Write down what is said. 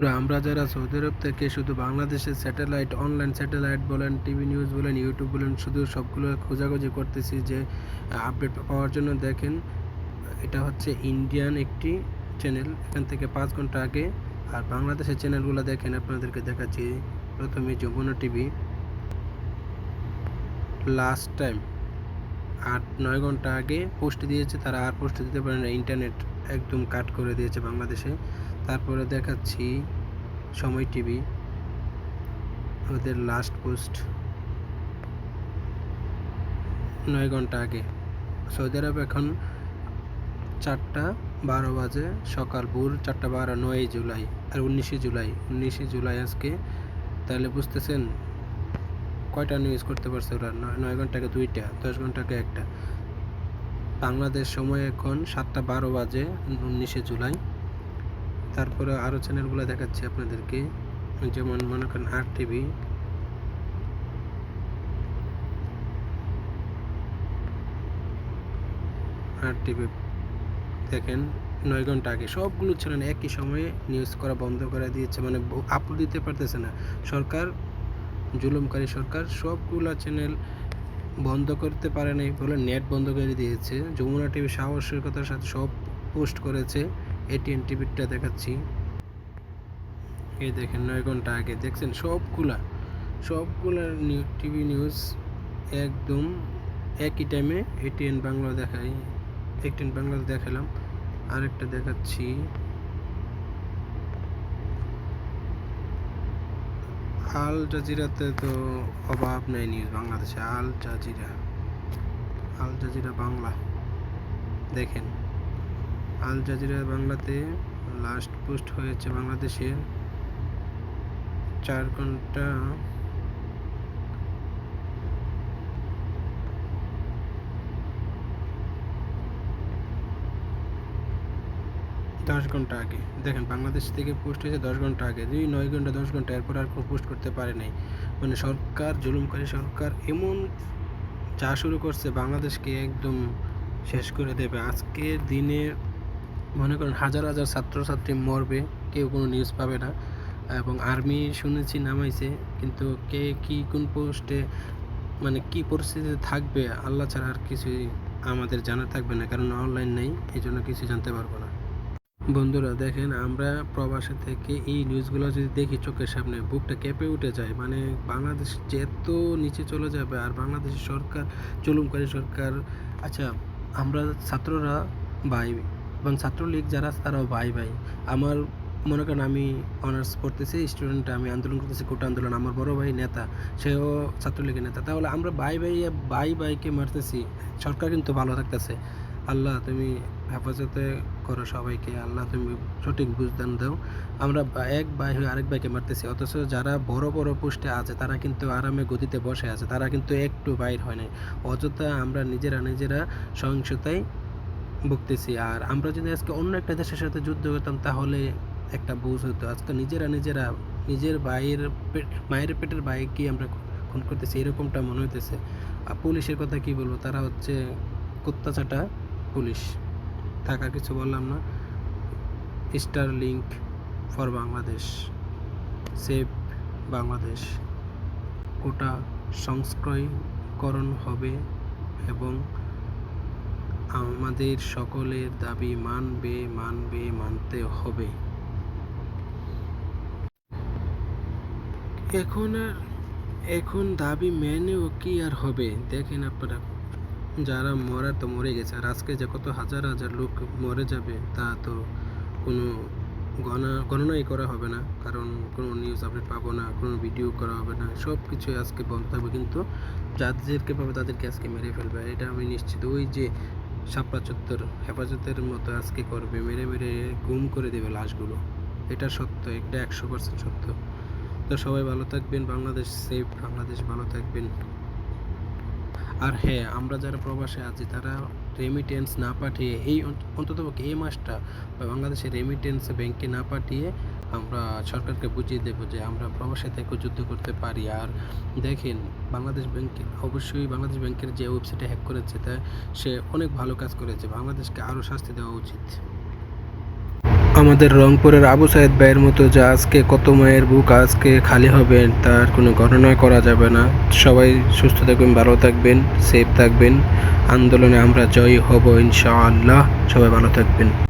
আমরা যারা সৌদি আরব থেকে শুধু বাংলাদেশের স্যাটেলাইট, অনলাইন স্যাটেলাইট বলেন, টিভি নিউজ বলেন, ইউটিউব বলেন, শুধু সবগুলো খোঁজাখুঁজি করতেছি যে আপডেট পাওয়ার জন্য দেখেন, এটা হচ্ছে ইন্ডিয়ান একটি চ্যানেল এখান থেকে পাঁচ ঘণ্টা আগে আর বাংলাদেশের চ্যানেলগুলো দেখেন, আপনাদেরকে দেখাচ্ছি। প্রথমে যমুনা টিভি। লাস্ট টাইম আট, নয় ঘণ্টা আগে পোস্ট দিয়েছে, তারা আর পোস্ট দিতে পারে না ইন্টারনেট একদম কাট করে দিয়েছে বাংলাদেশে। তারপরে দেখাচ্ছি সময় টিভি ওদের লাস্ট পোস্ট নয় ঘণ্টা আগে। সৌদি আরব এখন চারটা বারো বাজে, সকাল ভোর চারটা বারো, নয়ই জুলাই, আর উনিশে জুলাই উনিশে জুলাই আজকে। তাহলে বুঝতেছেন কয়টা নিউজ করতে পারছে ওরা? নয় ঘন্টাকে দুইটা, দশ ঘন্টাকে একটা। বাংলাদেশ সময় এখন সাতটা বারো বাজে, উনিশে জুলাই। তারপরে আরও চ্যানেলগুলো দেখাচ্ছি আপনাদেরকে। যেমন মনে করেন আর টিভি আর টিভি দেখেন, নয় ঘণ্টা আগে সবগুলো চ্যানেল একই সময়ে নিউজ করা বন্ধ করে দিয়েছে মানে আপলোড দিতে পারতেছে না। সরকার, জুলুমকারী সরকার সবগুলা চ্যানেল বন্ধ করতে পারে নাই বলে নেট বন্ধ করে দিয়েছে। যমুনা টিভি সাহসিকতার সাথে সব পোস্ট করেছে। এটিএন টিভিটা দেখাচ্ছি। এই দেখেন নয় ঘণ্টা আগে, দেখছেন? সবগুলা সবগুলা নিউ, টিভি নিউজ একদম একই টাইমে এটিএন বাংলা দেখাই এটিএন বাংলা দেখালাম। আরেকটা দেখাচ্ছি। আল জাজিরাতে তো অভাব নেই নিউজ বাংলাদেশে। Al Jazeera Al Jazeera Bangla. দেখেন। আল জাজিরা বাংলাতে লাস্ট পোস্ট হয়েছে বাংলাদেশের চার ঘণ্টা দশ ঘণ্টা আগে। দেখেন, বাংলাদেশ থেকে পোস্ট হয়েছে দশ ঘণ্টা আগে। দুই, নয় ঘণ্টা, দশ ঘণ্টা, এরপর আর পোস্ট করতে পারে নাই। মানে সরকার, জুলুমকারী সরকার এমন যা শুরু করছে বাংলাদেশকে একদম শেষ করে দেবে। আজকের দিনে মনে করেন হাজার হাজার ছাত্রছাত্রী মরবে, কেউ কোনো নিউজ পাবে না। এবং আর্মি শুনেছি নামাইছে, কিন্তু কে কি কোন পোস্টে মানে কি পরিস্থিতিতে থাকবে, আল্লাহ ছাড়া আর কিছুই আমাদের জানা থাকবে না, কারণ অনলাইন নেই এই জন্য কিছু জানতে পারব না। বন্ধুরা, দেখেন, আমরা প্রবাসে থেকে এই নিউজগুলো যদি দেখি চোখের সামনে, বুকটা কেঁপে উঠে যায়। মানে বাংলাদেশ যে এত নিচে চলে যাবে, আর বাংলাদেশের সরকার জুলুমকারী সরকার আচ্ছা আমরা ছাত্ররা ভাই এবং ছাত্রলীগ যারা তারাও ভাই ভাই। আমার মনে করেন আমি অনার্স পড়তেছি স্টুডেন্ট আমি আন্দোলন করতেছি, কোটা আন্দোলন। আমার বড় ভাই নেতা, সেও ছাত্রলীগের নেতা। তাহলে আমরা ভাই ভাই ভাই ভাইকে মারতেছি, সরকার কিন্তু ভালো থাকতেছে। আল্লাহ তুমি হেফাজতে করো সবাইকে, আল্লাহ তুমি সঠিক বুঝদান দাও। আমরা এক ভাই হয়ে আরেক ভাইকে মারতেছি, অথচ যারা বড় বড় পোস্টে আছে, তারা কিন্তু আরামে গদিতে বসে আছে, তারা কিন্তু একটু বাইর হয় নাই। অযথা আমরা নিজেরা নিজেরা সহিংসতায় ভুগতেছি। আর আমরা যদি আজকে অন্য একটা দেশের সাথে যুদ্ধ করতাম, তাহলে একটা বুঝ হতো। আজকে নিজেরা নিজেরা, নিজের ভাইয়ের মায়ের পেটের ভাইকে আমরা খুন করতেছি? এরকমটা মনে হইতেছে। আর পুলিশের কথা কি বলব? তারা হচ্ছে কুত্তা চাটা পুলিশ। থাকা কিছু বললাম না। Star Link for Bangladesh save Bangladesh quota সংস্ক্রয়করণ হবে এবং আমাদের সকলের দাবি মানবে মানবে, মানতে হবে। এখন আর, এখন দাবি মেনেও কি আর হবে? দেখেন আপনারা, যারা মরার তো মরে গেছে, আর আজকে যে কত হাজার হাজার লোক মরে যাবে, তা তো কোনো গণনা গণনাই করা হবে না। কারণ কোনো নিউজ আপডেট পাবো না, কোনো ভিডিও করা হবে না। সব কিছুই আজকে বন্ধ থাকবে কিন্তু যাদেরকে পাবে, তাদেরকে আজকে মেরে ফেলবে। এটা আমি নিশ্চিত। ওই যে শাপলা চত্বর হেফাজতের মতো আজকে করবে, মেরে মেরে গুম করে দেবে লাশগুলো। এটা সত্য, এটা একশো পার্সেন্ট সত্য। তো সবাই ভালো থাকবেন, বাংলাদেশ সেফ বাংলাদেশ ভালো থাকবেন। আর হ্যাঁ আমরা যারা প্রবাসে আছি, তারা রেমিটেন্স না পাঠিয়ে এই অন্তত এই মাসটা বাংলাদেশে বাংলাদেশের রেমিটেন্স ব্যাংকে না পাঠিয়ে আমরা সরকারকে বুঝিয়ে দেবো যে আমরা প্রবাসে থেকে যুদ্ধ করতে পারি। আর দেখেন, বাংলাদেশ ব্যাংকে অবশ্যই বাংলাদেশ ব্যাংকের যে ওয়েবসাইটে হ্যাক করেছে, তা সে অনেক ভালো কাজ করেছে। বাংলাদেশকে আরও শাস্তি দেওয়া উচিত। আমাদের রংপুরের আবু সাইদ ভাইয়ের মতো যে আজকে কত মায়ের বুক আজকে খালি হবে, তার কোনো গণনা করা যাবে না। সবাই সুস্থ থাকবেন, ভালো থাকবেন সেফ থাকবেন। আন্দোলনে আমরা জয়ী হব ইনশাআল্লাহ। সবাই ভালো থাকবেন।